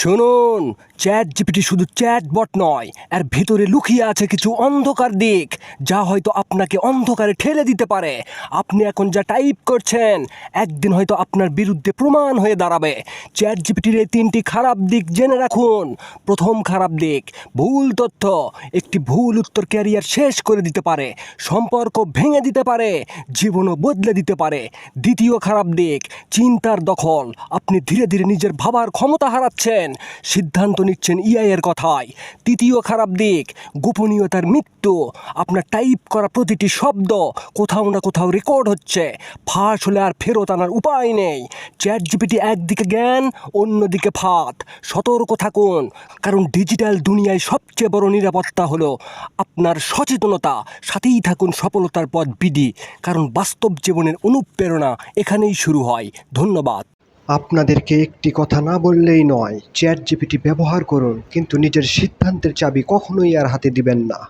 শুনুন chat GPT শুধু chatbot নয়, এর ভিতরে লুকিয়ে আছে কিছু অন্ধকার দিক, যা হয়তো আপনাকে অন্ধকারে ঠেলে দিতে পারে। আপনি এখন যা টাইপ করছেন, একদিন হয়তো আপনার বিরুদ্ধে প্রমাণ হয়ে দাঁড়াবে। চ্যাট জিপিটির এই তিনটি খারাপ দিক জেনে রাখুন। প্রথম খারাপ দিক, ভুল তথ্য, একটি ভুল উত্তর ক্যারিয়ার শেষ করে দিতে পারে, সম্পর্ক ভেঙে দিতে পারে, জীবনও বদলে দিতে পারে। দ্বিতীয় খারাপ দিক, চিন্তার দখল, আপনি ধীরে ধীরে নিজের ভাবার ক্ষমতা হারাচ্ছেন। সিদ্ধান্ত নিচ্ছেন ইআইয়ের এর কথায়। তৃতীয় খারাপ দিক, গোপনীয়তার মৃত্যু। আপনার টাইপ করা প্রতিটি শব্দ কোথাও না কোথাও রেকর্ড হচ্ছে। ফাঁস হলে আর ফেরত আনার উপায় নেই। চ্যাট জিপিটি একদিকে জ্ঞান, অন্যদিকে ফাঁদ। সতর্ক থাকুন, কারণ ডিজিটাল দুনিয়ায় সবচেয়ে বড় নিরাপত্তা হলো আপনার সচেতনতা। সাথেই থাকুন সফলতার পথ বিধি, কারণ বাস্তব জীবনের অনুপ্রেরণা এখানেই শুরু হয়। ধন্যবাদ। আপনাদেরকে একটি কথা না বললেই নয়, চ্যাট জিপিটি ব্যবহার করুন, কিন্তু নিজের সিদ্ধান্তের চাবি কখনোই আর হাতে দিবেন না।